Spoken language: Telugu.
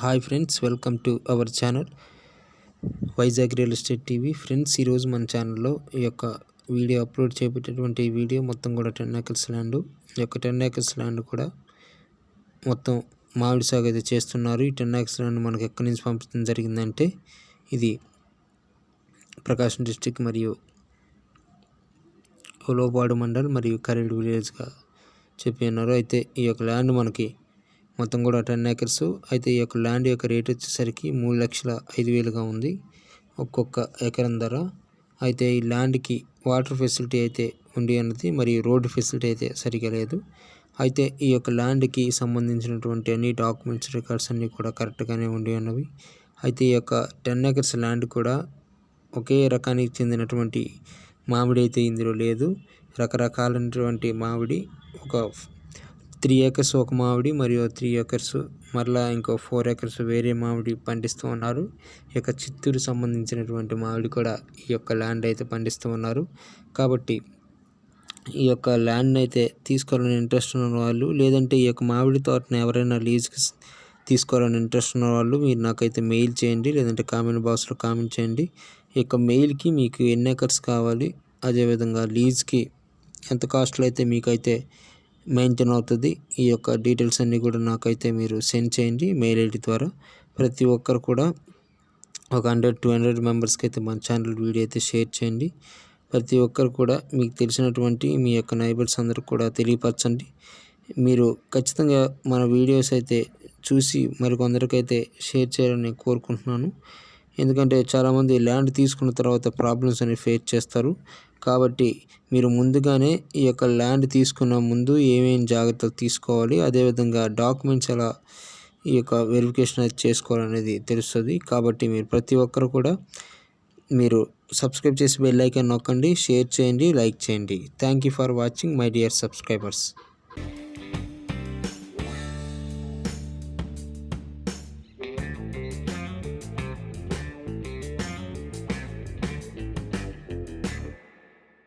Hi friends welcome to our channel Vizag real estate TV. Friends ఈరోజు మన ఛానల్లో ఈ యొక్క వీడియో అప్లోడ్ చేపట్టేటువంటి ఈ వీడియో మొత్తం కూడా టెన్ ఏకర్స్ ల్యాండ్. ఈ యొక్క టెన్ ఏకర్స్ ల్యాండ్ కూడా మొత్తం మామిడి సాగు అయితే చేస్తున్నారు. ఈ టెన్ ఏకర్స్ ల్యాండ్ మనకు ఎక్కడి నుంచి పంపించడం జరిగిందంటే ఇది ప్రకాశం డిస్టిక్ మరియు ఉలోపాడు మండల్ మరియు కరేడు విలేజ్గా చెప్పి ఉన్నారు. అయితే ఈ యొక్క ల్యాండ్ మనకి మొత్తం కూడా టెన్ ఏకర్స్. అయితే ఈ యొక్క ల్యాండ్ యొక్క రేట్ వచ్చేసరికి మూడు లక్షల ఐదు వేలుగా ఉంది ఒక్కొక్క ఎకరం ధర. అయితే ఈ ల్యాండ్కి వాటర్ ఫెసిలిటీ అయితే ఉండి అన్నది మరియు రోడ్డు ఫెసిలిటీ అయితే సరిగా లేదు. అయితే ఈ యొక్క ల్యాండ్కి సంబంధించినటువంటి అన్ని డాక్యుమెంట్స్ రికార్డ్స్ అన్నీ కూడా కరెక్ట్గానే ఉండి ఉన్నవి. అయితే ఈ యొక్క టెన్ ఏకర్స్ ల్యాండ్ కూడా ఒకే రకానికి చెందినటువంటి మామిడి అయితే ఇందులో లేదు. రకరకాలైనటువంటి మామిడి ఒక త్రీ ఏకర్స్ ఒక మామిడి మరియు త్రీ ఏకర్స్ మరలా ఇంకో ఫోర్ ఏకర్స్ వేరే మామిడి పండిస్తూ ఉన్నారు. ఈ యొక్క చిత్తూరు సంబంధించినటువంటి మామిడి కూడా ఈ యొక్క ల్యాండ్ అయితే పండిస్తూ ఉన్నారు. కాబట్టి ఈ యొక్క ల్యాండ్ అయితే తీసుకోవాలని ఇంట్రెస్ట్ ఉన్న వాళ్ళు లేదంటే ఈ యొక్క మామిడి తోటను ఎవరైనా లీజ్కి తీసుకోవాలని ఇంట్రెస్ట్ ఉన్న వాళ్ళు మీరు నాకైతే మెయిల్ చేయండి లేదంటే కామెంట్ బాక్స్లో కామెంట్ చేయండి. ఈ యొక్క మెయిల్కి మీకు ఎన్ని ఏకర్స్ కావాలి అదేవిధంగా లీజ్కి ఎంత కాస్ట్లో అయితే మీకైతే మెయింటైన్ అవుతుంది. ఈ యొక్క డీటెయిల్స్ అన్నీ కూడా నాకైతే మీరు సెండ్ చేయండి మెయిల్ ఐడి ద్వారా. ప్రతి ఒక్కరు కూడా ఒక హండ్రెడ్ టూ హండ్రెడ్ మెంబర్స్కి అయితే మన ఛానల్ వీడియో అయితే షేర్ చేయండి. ప్రతి ఒక్కరు కూడా మీకు తెలిసినటువంటి మీ యొక్క నైబర్స్ అందరూ కూడా తెలియపరచండి. మీరు ఖచ్చితంగా మన వీడియోస్ అయితే చూసి మరికొందరికైతే షేర్ చేయాలని కోరుకుంటున్నాను. ఎందుకంటే చాలామంది ల్యాండ్ తీసుకున్న తర్వాత ప్రాబ్లమ్స్ అనేవి ఫేస్ చేస్తారు. కాబట్టి మీరు ముందుగానే ఈ యొక్క ల్యాండ్ తీసుకున్న ముందు ఏమేమి జాగ్రత్తలు తీసుకోవాలి అదేవిధంగా డాక్యుమెంట్స్ ఎలా ఈ యొక్క వెరిఫికేషన్ అయితే చేసుకోవాలనేది తెలుస్తుంది. కాబట్టి మీరు ప్రతి ఒక్కరు కూడా మీరు సబ్స్క్రైబ్ చేసి బెల్ ఐకాన్ నొక్కండి షేర్ చేయండి లైక్ చేయండి. Thank you for watching my dear subscribers.